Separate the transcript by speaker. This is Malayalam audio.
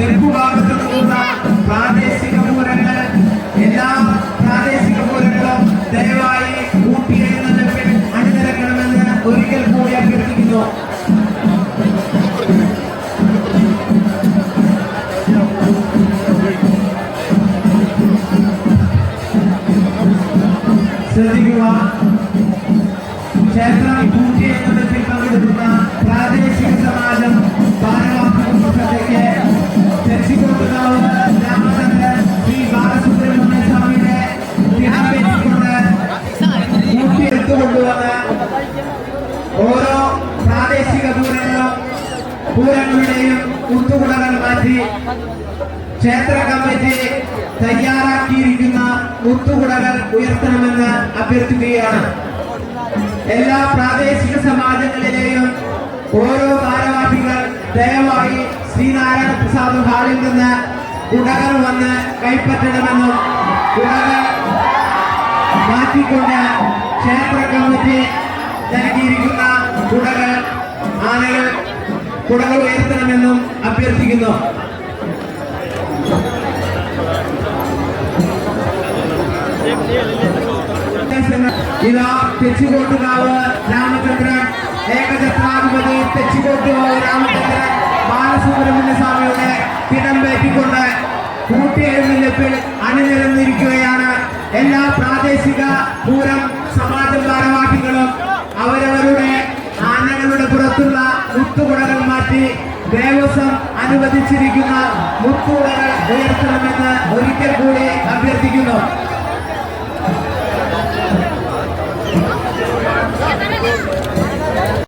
Speaker 1: തെക്കു ഭാഗത്ത് നിന്നുള്ള പ്രാദേശിക പൂരങ്ങൾ എല്ലാ പ്രാദേശിക പൂരങ്ങളും ദയവായി കൂട്ടിയെഴുന്നള്ളിപ്പിൽ അണിനിരക്കണമെന്ന് ഒരിക്കൽ കൂടി അഭ്യർത്ഥിക്കുന്നു. ശ്രദ്ധിക്കുക. ക്ഷേത്രം കൂട്ടിയെഴുന്നള്ളിപ്പിൽ പ്രാദേശിക പൂരങ്ങളും പൂരങ്ങളുടെയും കുത്തുകുടകൾ മാറ്റി ക്ഷേത്ര കമ്മിറ്റി തയ്യാറാക്കിയിരിക്കുന്ന മുത്തുകുടകൾ ഉയർത്തണമെന്ന് അഭ്യർത്ഥിക്കുകയാണ്. എല്ലാ പ്രാദേശിക സമാജങ്ങളിലെയും ഓരോ ഭാരവാഹികൾ ദയവായി ശ്രീനാരായണ പ്രസാദ് ഹാളിൽ നിന്ന് കുടകൾ വന്ന് കൈപ്പറ്റണമെന്നും കുടകൾ മാറ്റിക്കൊണ്ട് ക്ഷേത്ര കമ്മിറ്റി നൽകിയിരിക്കുന്ന കുടകൾ ആനകൾ കുടകൾ ഉയർത്തണമെന്നും അഭ്യർത്ഥിക്കുന്നു. ഇതാ തെച്ചിക്കോട്ടുകാവ് രാമചന്ദ്രൻ ഏകചത്രാധിപതി തെച്ചിക്കോട്ടുകാവ് രാമചന്ദ്രൻ ബാലസുബ്രഹ്മണ്യ സ്വാമിയുടെ തിടമ്പേറ്റിക്കൊണ്ട് കൂട്ടിയെഴുന്നള്ളിപ്പിൽ അണിനിരന്നിരിക്കുകയാണ്. എല്ലാ പ്രാദേശിക പൂരം സമാജം ഭാരവാഹികളും അവരവരുടെ ദേവസ്വം അനുവദിച്ചിരിക്കുന്ന മുത്തൂടകൾ ഉയർത്തണമെന്ന് ഒരിക്കൽ കൂടി അഭ്യർത്ഥിക്കുന്നു.